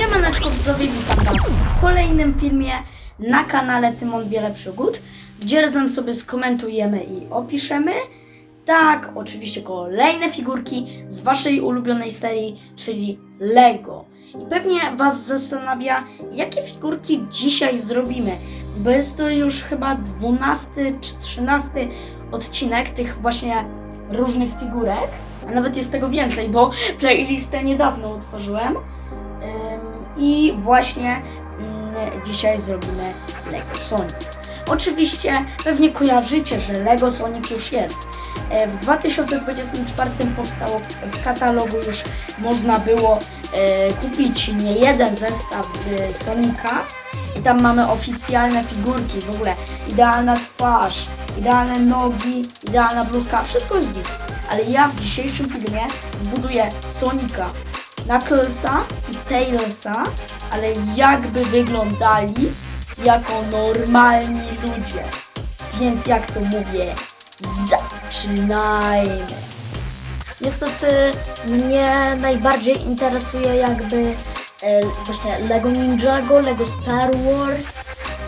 Siemaneczko widzowie, witam was w kolejnym filmie na kanale Tymon Wiele Przygód, gdzie razem sobie skomentujemy i opiszemy, tak, oczywiście kolejne figurki z waszej ulubionej serii, czyli LEGO. I pewnie was zastanawia, jakie figurki dzisiaj zrobimy, bo jest to już chyba 12 czy 13 odcinek tych właśnie różnych figurek, a nawet jest tego więcej, bo playlistę niedawno utworzyłem. I właśnie mm, dzisiaj zrobimy Lego Sonic. Oczywiście pewnie kojarzycie, że Lego Sonic już jest. E, W 2024 powstało w katalogu już można było e, kupić nie jeden zestaw z Sonika i tam mamy oficjalne figurki, w ogóle idealna twarz, idealne nogi, idealna bluzka, wszystko jest git. Ale ja w dzisiejszym filmie zbuduję Sonika, Knucklesa i Tailsa, ale jakby wyglądali jako normalni ludzie. Więc jak to mówię, zaczynajmy. Niestety mnie najbardziej interesuje jakby e, właśnie Lego Ninjago, Lego Star Wars,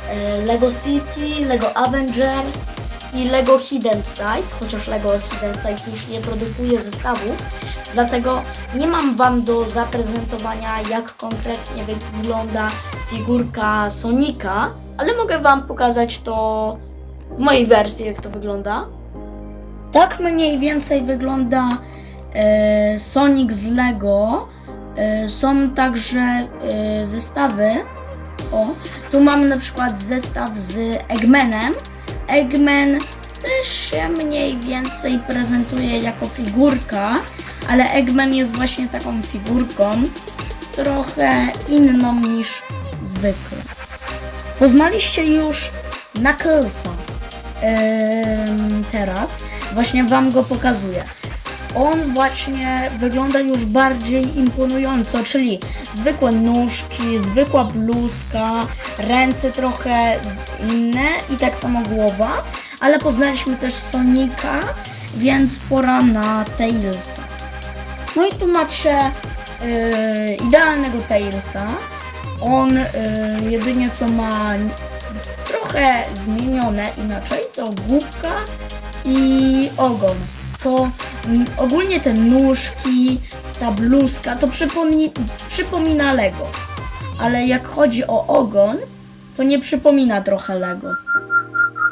e, Lego City, Lego Avengers i Lego Hidden Side, chociaż Lego Hidden Side już nie produkuje zestawów, dlatego nie mam Wam do zaprezentowania jak konkretnie wygląda figurka Sonika, ale mogę Wam pokazać to w mojej wersji jak to wygląda. Tak mniej więcej wygląda e, Sonic z Lego. E, są także e, zestawy. O, tu mamy na przykład zestaw z Eggmanem. Eggman też się mniej więcej prezentuje jako figurka, ale Eggman jest właśnie taką figurką trochę inną niż zwykle. Poznaliście już Knucklesa. Em, teraz właśnie Wam go pokazuję. On właśnie wygląda już bardziej imponująco, czyli zwykłe nóżki, zwykła bluzka, ręce trochę inne i tak samo głowa, ale poznaliśmy też Sonika, więc pora na Tailsa. No i tu macie yy, idealnego Tailsa. On yy, jedynie co ma trochę zmienione inaczej, to główka i ogon. To mm, ogólnie te nóżki, ta bluzka, to przypomni, przypomina Lego. Ale jak chodzi o ogon, to nie przypomina trochę Lego.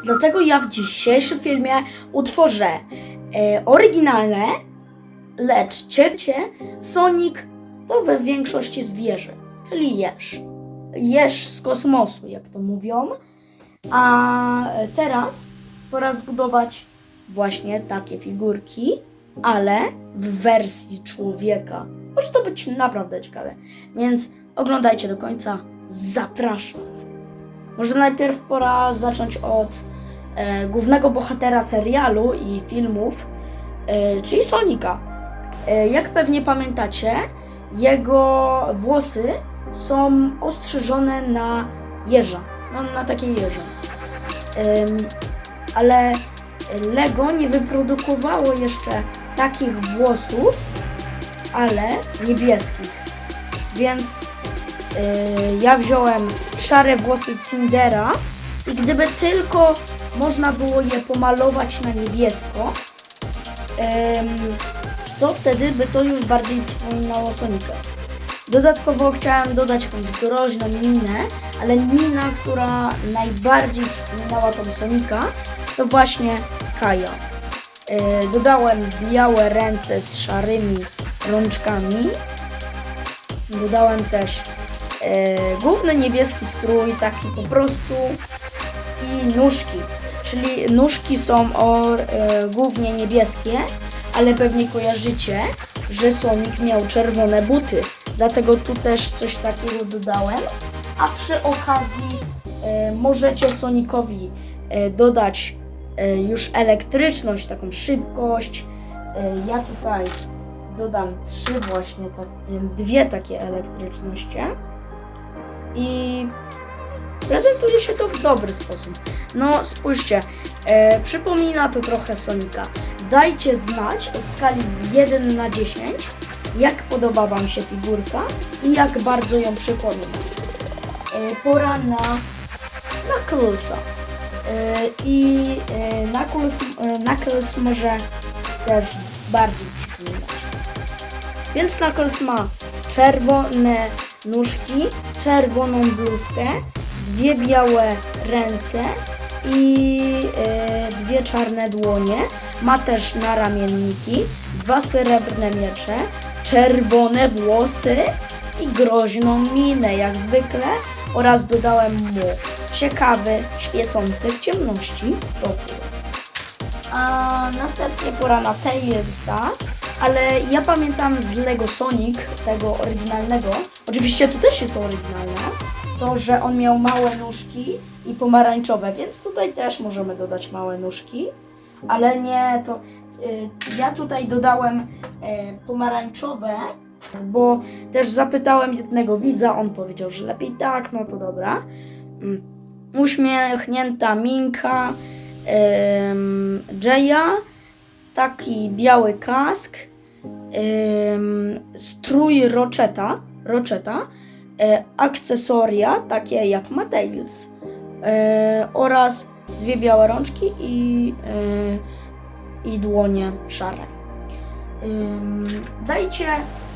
Dlatego ja w dzisiejszym filmie utworzę e, oryginalne, lecz cięcie Sonic to we większości zwierzę, czyli jeż. Jeż z kosmosu, jak to mówią. A teraz pora zbudować właśnie takie figurki, ale w wersji człowieka. Może to być naprawdę ciekawe, więc oglądajcie do końca. Zapraszam. Może najpierw pora zacząć od e, głównego bohatera serialu i filmów, e, czyli Sonika. E, jak pewnie pamiętacie, jego włosy są ostrzyżone na jeża, no, na takie jeże. Ym, ale Lego nie wyprodukowało jeszcze takich włosów, ale niebieskich. Więc yy, ja wziąłem szare włosy Cindera i gdyby tylko można było je pomalować na niebiesko, to wtedy by to już bardziej przypominało Sonika. Dodatkowo chciałem dodać jakąś groźną minę, ale mina, która najbardziej przypominała tą Sonika, to właśnie Kaja. Yy, dodałem białe ręce z szarymi rączkami. Dodałem też yy, główny niebieski strój, taki po prostu i nóżki. Czyli nóżki są o, yy, głównie niebieskie, ale pewnie kojarzycie, że Sonic miał czerwone buty. Dlatego tu też coś takiego dodałem. A przy okazji e, możecie Sonicowi e, dodać e, już elektryczność, taką szybkość. E, ja tutaj dodam trzy właśnie, tak, dwie takie elektryczności. I prezentuje się to w dobry sposób. No spójrzcie, e, przypomina to trochę Sonika. Dajcie znać od skali 1 na 10, jak podoba Wam się figurka i jak bardzo ją przypomina. E, pora na Knucklesa. E, I e, Knuckles, Knuckles może też bardziej przypominać. Więc Knuckles ma czerwone nóżki, czerwoną bluzkę, dwie białe ręce i dwie czarne dłonie. Ma też naramienniki, dwa srebrne miecze, czerwone włosy i groźną minę jak zwykle oraz dodałem mu ciekawy, świecący w ciemności topór. A następnie pora na Tailsa, ale ja pamiętam z Lego Sonic, tego oryginalnego, oczywiście to też jest oryginalne, to, że on miał małe nóżki i pomarańczowe, więc tutaj też możemy dodać małe nóżki, ale nie, to y, ja tutaj dodałem y, pomarańczowe, bo też zapytałem jednego widza, on powiedział, że lepiej tak, no to dobra. Mm. Uśmiechnięta Minka, ym, Jaya, taki biały kask, ym, strój Rocheta, Rocheta akcesoria takie jak ma Tails e, oraz dwie białe rączki i, e, i dłonie szare. Dajcie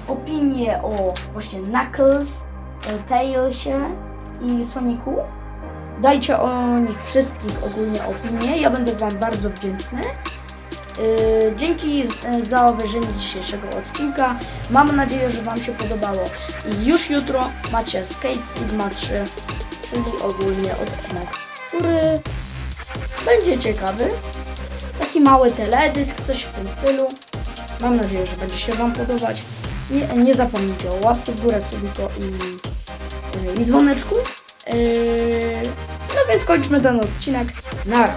opinię o właśnie Knuckles, e, Tailsie i Sonicu. Dajcie o nich wszystkich ogólnie opinię, ja będę Wam bardzo wdzięczny. Yy, dzięki z- za obejrzenie dzisiejszego odcinka. Mam nadzieję, że Wam się podobało. I już jutro macie Skate Sigma 3, czyli ogólnie odcinek, który będzie ciekawy. Taki mały teledysk, coś w tym stylu. Mam nadzieję, że będzie się Wam podobać. Nie, nie zapomnijcie o łapce w górę, subiko i, yy, i dzwoneczku. Yy, no więc kończmy ten odcinek. Nara.